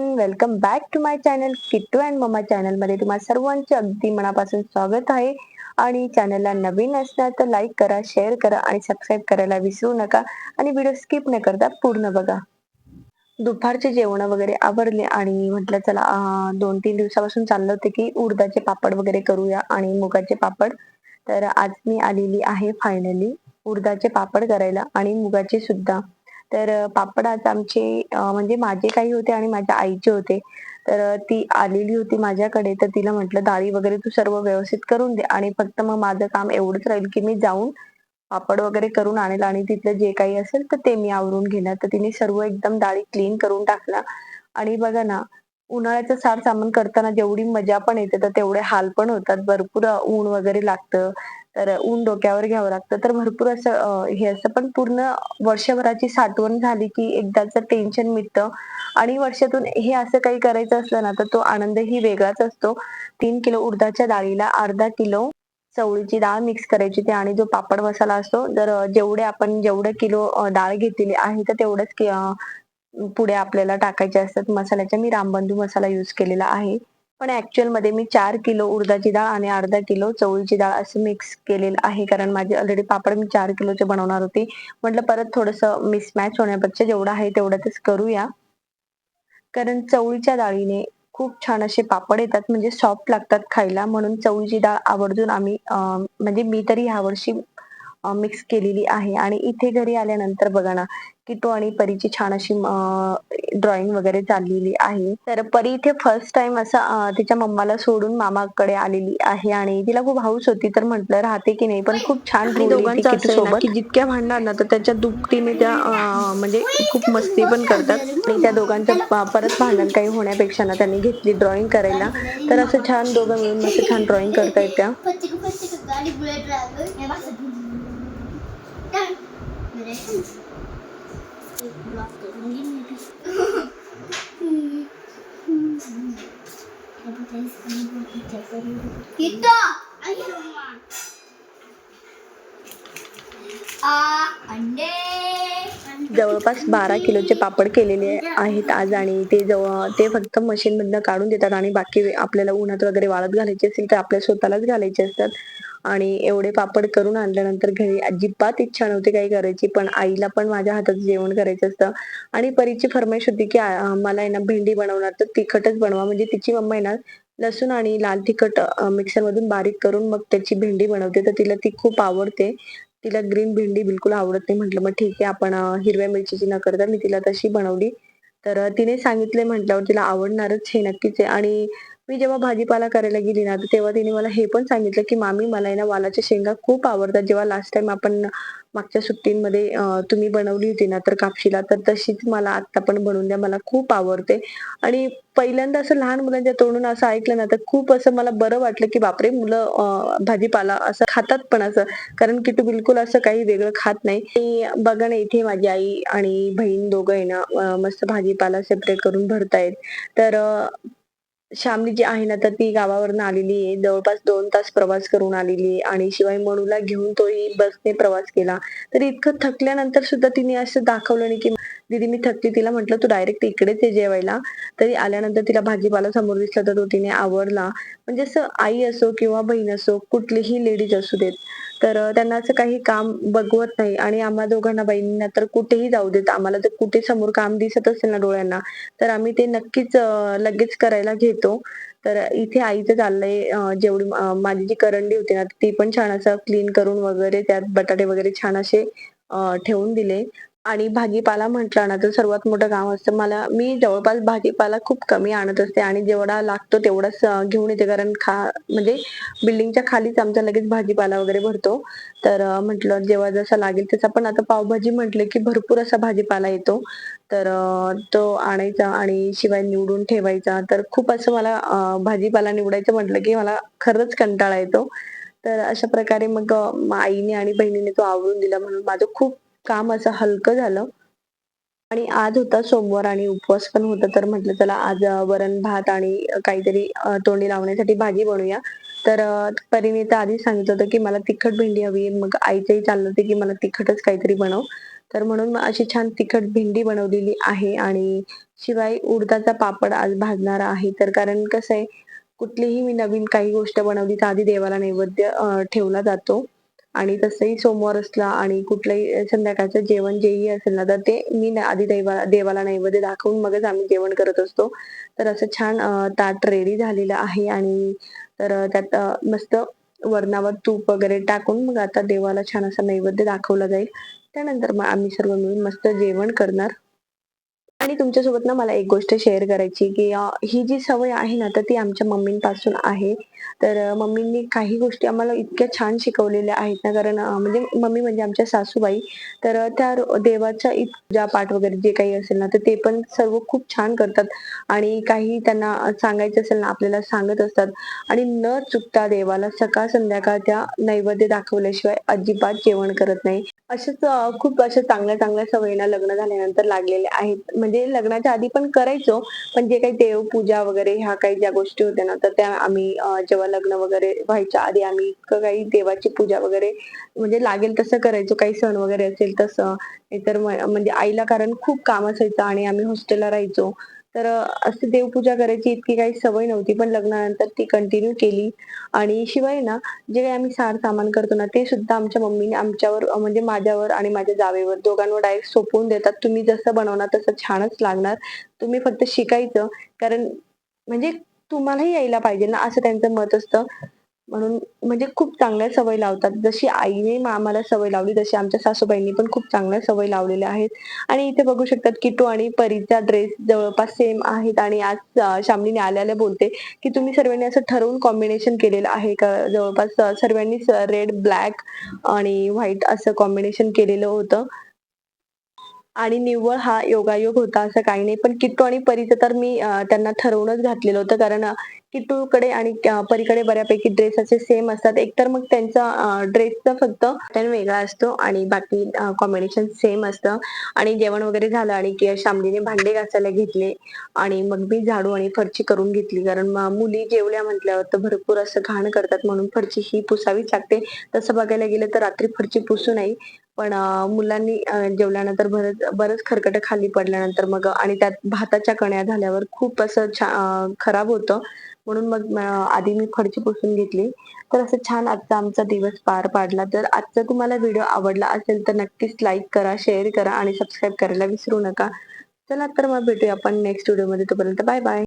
Welcome back to my channel Kittu and mama चॅनलमध्ये तुम्हाला सर्वांचे अगदी मनापासून स्वागत आहे. आणि चॅनलला नवीन असणार तर लाईक करा शेअर करा आणि सबस्क्राईब करायला विसरू नका. आणि व्हिडिओ स्किप न करता पूर्ण बघा. दुपारचे जेवण वगैरे आवरले आणि म्हटलं चला दोन तीन दिवसापासून चाललं होतं की उडदाचे पापड वगैरे करूया आणि मुगाचे पापड. तर आज मी आलेली आहे फायनली उडदाचे पापड करायला आणि मुगाचे सुद्धा. तर अं, पापड आज आमचे म्हणजे माझे काही होते आणि माझ्या आईचे होते. तर ती आलेली होती माझ्याकडे. तर तिला म्हटलं डाळी वगैरे तू सर्व व्यवस्थित करून दे आणि फक्त मग माझं काम एवढंच राहील की मी जाऊन पापड वगैरे करून आणेल आणि तिथलं जे काही असेल तर ते मी आवरून घेणार. तर तिने सर्व एकदम डाळी क्लीन करून टाकला. आणि बघा ना उन्हाळ्याचं सार सामान करताना जेवढी मजा पण येते तर तेवढे हाल पण होतात. भरपूर ऊन वगैरे लागतं. तर ऊन डोक्यावर घ्यावं लागतं. तर भरपूर असं हे असं पण पूर्ण वर्षभराची साठवण झाली की एकदाच टेन्शन मिटतं आणि वर्षातून हे असं काही करायचं असलं ना तर तो आनंदही वेगळाच असतो. तीन किलो उडदाच्या डाळीला अर्धा किलो चवळीची डाळ मिक्स करायची ते आणि जो पापड मसाला असतो जर जेवढे आपण जेवढे किलो डाळ घेतलेली आहे तर तेवढंच पुढे आपल्याला टाकायचे असतात. मसाल्याच्या मी रामबंधू मसाला युज केलेला आहे. पण ऍक्च्युअलमध्ये मी चार किलो उडदाची डाळ आणि अर्धा किलो चवळीची डाळ असं मिक्स केलेलं आहे. कारण माझे ऑलरेडी पापड मी चार किलोचे बनवणार होते. म्हटलं परत थोडस मिसमॅच होण्यापेक्षा जेवढं आहे तेवढ्यातच करूया. कारण चवळीच्या डाळीने खूप छान असे पापड येतात म्हणजे सॉफ्ट लागतात खायला. म्हणून चवळीची डाळ आवर्जून आम्ही अं, म्हणजे मी तरी ह्या वर्षी मिक्स केलेली आहे. आणि इथे घरी आल्यानंतर बघा ना किटो आणि परीची छान अशी ड्रॉइंग वगैरे चाललेली आहे. तर परी इथे फर्स्ट टाइम असं तिच्या मम्माला सोडून मामाकडे आलेली आहे. आणि तिला खूप हाऊस होती तर म्हटलं राहते की नाही? पण खूप छान ती दोघांचं असं की जितक्या भांडणार ना तर त्याच्या दुपटीने त्या अं, म्हणजे खूप मस्ती पण करतात. आणि त्या दोघांचं प- परत भांडण काही होण्यापेक्षा ना त्यांनी घेतली ड्रॉइंग करायला. तर असं छान दोघं मिळून मस्त छान ड्रॉइंग करता येत्या 그래. 이거 공기미비. 음. 있다! 아, 아, 안 돼. जवळपास बारा किलोचे पापड केलेले आहेत आज आणि ते जवळ ते फक्त मशीन मधनं काढून देतात आणि बाकी आपल्याला उन्हात वगैरे वाळत घालायचे असेल तर आपल्या स्वतःलाच घालायचे असतात. आणि एवढे पापड करून आणल्यानंतर घरी अजिबात इच्छा नव्हती काही करायची पण आईला पण माझ्या हातात जेवण करायचं असतं. आणि परीची फरमाईश होती की मला आहे ना भेंडी बनवणार तर तिखटच बनवा. म्हणजे तिची मम्मा येणार ना लसूण आणि लाल तिखट मिक्सर मधून बारीक करून मग त्याची भेंडी बनवते तर तिला ती खूप आवडते. तिला ग्रीन भेंडी बिलकुल आवडत नाही म्हटलं. मग ठीक आहे आपण हिरव्या मिरचीची न करता मी तिला तशी बनवली. तर तिने सांगितले म्हटल्यावर तिला आवडणारच हे नक्कीच आहे. आणि मी जेव्हा भाजीपाला करायला गेली ना तेव्हा तिने मला हे पण सांगितलं की मामी मला आहे ना वालाच्या शेंगा खूप आवडतात. जेव्हा लास्ट टाइम आपण मागच्या सुट्टींमध्ये तुम्ही बनवली होती ना तर कापशीला तर तशीच मला आता पण बनवून द्या. मला खूप आवडते. आणि पहिल्यांदा असं लहान मुलांच्या तोंडून असं ऐकलं ना तर खूप असं मला बरं वाटलं की बापरे मुलं भाजीपाला असं खातात पण असं. कारण की तू बिलकुल असं काही वेगळं खात नाही. बघा ना इथे माझी आई आणि बहीण दोघं आहे ना मस्त भाजीपाला सेपरेट करून भरतायत. तर श्यामली जी आहे ना तर ती गावावरून आलेली आहे. जवळपास दोन तास प्रवास करून आलेली आहे. आणि शिवाय मनूला घेऊन तोही बसने प्रवास केला. तर इतकं थकल्यानंतर सुद्धा तिने असं दाखवलं नाही की दीदी मी थकली. तिला म्हटलं तू डायरेक्ट इकडेच ये जेवायला. तरी आल्यानंतर तिला भाजीपाला समोर दिसला तर तो तिने आवडला म्हणजे असं आई असो किंवा बहीण असो कुठलीही लेडीज असू देत. तर त्यांना असं काही काम बघवत नाही. आणि आम्हा दोघांना बहिणींना तर कुठेही जाऊ देत. आम्हाला जर कुठे समोर काम दिसत असेल ना डोळ्यांना तर आम्ही ते नक्कीच लगेच करायला घेतो. तर इथे आईचं चाललंय जेवढी माझी जी करंडी होती ना ती पण छान असं क्लीन करून वगैरे त्यात बटाटे वगैरे छान असे ठेवून दिले. आणि भाजीपाला म्हटलं ना तर सर्वात मोठं काम असतं. मला मी जवळपास भाजीपाला खूप कमी आणत असते आणि जेवढा लागतो तेवढाच घेऊन येते. कारण खा म्हणजे बिल्डिंगच्या खालीच आमचा लगेच भाजीपाला वगैरे भरतो. तर म्हटलं जेव्हा जसा लागेल तसा. पण आता पावभाजी म्हटलं की भरपूर असा भाजीपाला येतो. तर तो आणायचा आणि शिवाय निवडून ठेवायचा. तर खूप असं मला भाजीपाला निवडायचं म्हटलं की मला खरंच कंटाळा येतो. तर अशा प्रकारे मग आईने आणि बहिणीने तो आवरून दिला. म्हणून माझं खूप काम असं हलकं झालं. आणि आज होता सोमवार आणि उपवास पण होता तर म्हटलं चला आज वरण भात आणि काहीतरी तोंडी लावण्यासाठी भाजी बनवूया तर परिणी परीने तर आधीच सांगितलं होतं की मला तिखट भेंडी हवी मग आईचंही चाललं होतं की मला तिखटच काहीतरी बनव. तर म्हणून अशी छान तिखट भेंडी बनवलेली आहे. आणि शिवाय उडदाचा पापड आज भाजणार आहे. तर कारण कसं आहे कुठलीही मी नवीन काही गोष्ट बनवली तर आधी देवाला नैवेद्य ठेवला जातो. आणि तसंही सोमवार असला आणि कुठलंही संध्याकाळचं जेवण जेही असेल ना तर ते मी आधी देवाला देवाला नैवेद्य दाखवून मगच आम्ही जेवण करत असतो. तर असं छान ताट रेडी झालेलं आहे आणि तर त्यात मस्त वरणावर तूप वगैरे टाकून मग आता देवाला छान असा नैवेद्य दाखवला जाईल. त्यानंतर मग आम्ही सर्व मिळून मस्त जेवण करणार. आणि तुमच्यासोबत ना मला एक गोष्ट शेअर करायची की ही जी सवय आहे ना तर ती आमच्या मम्मींपासून आहे. तर मम्मींनी काही गोष्टी आम्हाला इतक्या छान शिकवलेल्या आहेत ना कारण म्हणजे मम्मी म्हणजे आमच्या सासूबाई. तर त्या देवाच्या इत- पूजा पाठ वगैरे जे काही असेल ना तर ते पण सर्व खूप छान करतात. आणि काही त्यांना सांगायचं असेल ना आपल्याला सांगत असतात. आणि न चुकता देवाला सकाळ संध्याकाळ त्या नैवेद्य दाखवल्याशिवाय अजिबात जेवण करत नाही. अशाच खूप अशा चांगल्या चांगल्या सवयीना लग्न झाल्यानंतर लागलेल्या आहेत. म्हणजे लग्नाच्या आधी पण करायचो पण जे काही देवपूजा वगैरे ह्या काही ज्या गोष्टी होत्या ना तर त्या आम्ही अं, जेव्हा लग्न वगैरे व्हायच्या आधी आम्ही इतकं काही देवाची पूजा वगैरे म्हणजे लागेल तसं करायचो. काही सण वगैरे असेल तसं नाहीतर म- म्हणजे आईला कारण खूप काम असायचं आणि आम्ही हॉस्टेलला राहायचो. तर असं देवपूजा करायची इतकी काही सवय नव्हती पण लग्नानंतर ती कंटिन्यू केली. आणि शिवाय ना जे काही आम्ही सार सामान करतो ना ते सुद्धा आमच्या मम्मीने आमच्यावर म्हणजे माझ्यावर आणि माझ्या जावेवर दोघांवर डायरेक्ट सोपवून देतात. तुम्ही जसं बनवणार तसं छानच लागणार. तुम्ही फक्त शिकायचं. कारण म्हणजे तुम्हालाही यायला पाहिजे ना असं त्यांचं मत असतं. म्हणून म्हणजे खूप चांगल्या सवय लावतात. जशी आईने आम्हाला सवय लावली तशी आमच्या सासूबाईंनी पण खूप चांगल्या सवय लावलेल्या आहेत. आणि इथे बघू शकतात किटू आणि परीचा ड्रेस जवळपास सेम आहेत. आणि आज शामलीने आल्याला बोलते की तुम्ही सर्वांनी असं ठरवून कॉम्बिनेशन केलेलं आहे का? जवळपास सर्वांनी रेड ब्लॅक आणि व्हाईट असं कॉम्बिनेशन केलेलं होतं. आणि निव्वळ हा योगायोग होता असं काही नाही. पण किट्टू आणि परीचं तर मी त्यांना ठरवूनच घातलेलं होतं. कारण किट्टूकडे आणि परीकडे बऱ्यापैकी ड्रेस असे सेम असतात. एकतर मग त्यांचा ड्रेसचा फक्त वेगळा असतो आणि बाकी कॉम्बिनेशन सेम असतं. आणि जेवण वगैरे झालं आणि की शामलीने भांडे घासायला घेतले. आणि मग मी झाडू आणि फरची करून घेतली. कारण मुली जेवल्या म्हटल्यावर तर भरपूर असं घाण करतात. म्हणून फरची ही पुसावीच लागते. तसं बघायला गेलं तर रात्री फरची पुसू नाही. पण मुलांनी जेवल्यानंतर बरंच बरंच खरकट खाली पडल्यानंतर मग आणि त्यात भाताच्या कण्या झाल्यावर खूप असं छा खराब होतं. म्हणून मग आधी मी फडची पुसून घेतली. तर असं छान आजचा आमचा दिवस पार पाडला. तर आजचा तुम्हाला व्हिडिओ आवडला असेल तर नक्कीच लाईक करा शेअर करा आणि सबस्क्राईब करायला विसरू नका. चला तर मग भेटूया आपण नेक्स्ट व्हिडिओमध्ये. तोपर्यंत बाय बाय.